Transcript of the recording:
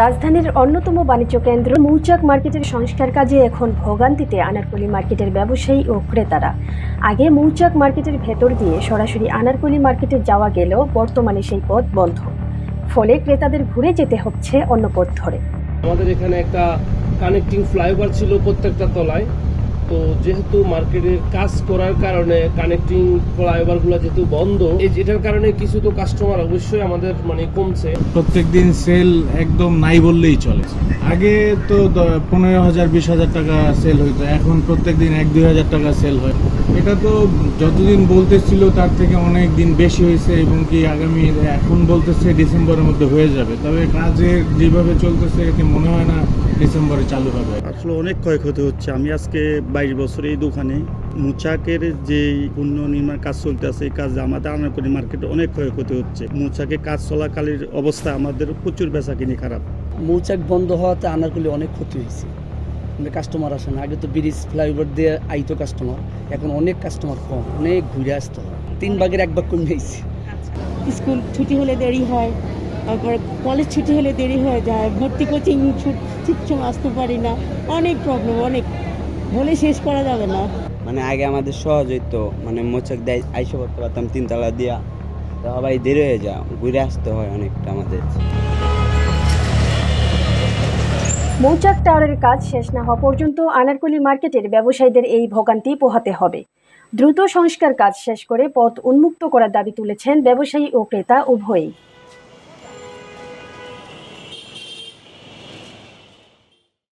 রাজধানীর অন্যতম বাণিজ্য কেন্দ্র মৌচাক মার্কেটের সংস্কার কাজে এখন ভোগান্তিতে আনারকলি মার্কেটের ব্যবসায়ী ও ক্রেতারা। আগে মৌচাক মার্কেটের ভেতর দিয়ে সরাসরি আনারকলি মার্কেটে যাওয়া গেলেও বর্তমানে সেই পথ বন্ধ। ফলে ক্রেতাদের ঘুরে যেতে হচ্ছে অন্য পথ ধরে। আমাদের এখানে একটা কানেক্টিং ফ্লাইওভার ছিল প্রত্যেকটা তলায়। তো যেহেতু মার্কেটের কাজ করার কারণে কানেক্টিং ফ্লাইওভারগুলো যেহেতু বন্ধ, এই এটার কারণে কিছু তো কাস্টমার অবশ্যই আমাদের মানে কমছে। প্রত্যেকদিন সেল একদম নাই বললেই চলে। আগে তো পনেরো হাজার, বিশ হাজার টাকা সেল হইতো, এখন প্রত্যেক দিন এক, দুই হাজার টাকা সেল হয়। এটা তো যতদিন বলতেছিল তার থেকে অনেক দিন বেশি হয়েছে এবং কি আগামী, এখন বলতেছে ডিসেম্বরের মধ্যে হয়ে যাবে। তবে কাজের যেভাবে চলতেছে, এতে মনে হয় না ডিসেম্বরে চালু হবে। আসলে অনেক ক্ষয়ক্ষতি হচ্ছে। আমি আজকে বাইশ বছর এই দোকানে। মুচাকের যে পণ্য নির্মাণ কাজ চলতে আছে এই কাজে আমাদের আনারকলি মার্কেটে অনেক ক্ষয়ক্ষতি হচ্ছে। মুচাকে কাজ চলাকালীন অবস্থা আমাদের প্রচুর বেচা কিনি খারাপ। মৌচাক বন্ধ হওয়াতে আনারকলি অনেক ক্ষতি হয়েছে। কাস্টমার আসে না। আগে তো ব্রিজ ফ্লাইওভার দিয়ে আইতো কাস্টমার এখন অনেক কাস্টমার কম। অনেক ঘুরে আসতে হয়। তিন ভাগের এক ভাগ কমে গেছে। স্কুল ছুটি হলে দেরি হয়। তারপর কলেজ ছুটি হলে দেরি হয়ে যায় ভর্তি কোচিং ঠিক সময় আসতে পারি না অনেক প্রবলেম অনেক। বলে শেষ করা যাবে না। মানে আগে আমাদের সহজ হইতো মানে মোচাক দেয় আইসা করতে পারতাম তিনতলা দিয়া। তো সবাই দেরি হয়ে যায় ঘুরে আসতে হয় অনেকটা আমাদের। মৌচাক টাওয়ারের কাজ শেষ না হওয়া পর্যন্ত আনারকলি মার্কেটের ব্যবসায়ীদের এই ভোগান্তি পোহাতে হবে। দ্রুত সংস্কার কাজ শেষ করে পথ উন্মুক্ত করার দাবি তুলেছেন ব্যবসায়ী ও ক্রেতা উভয়ই।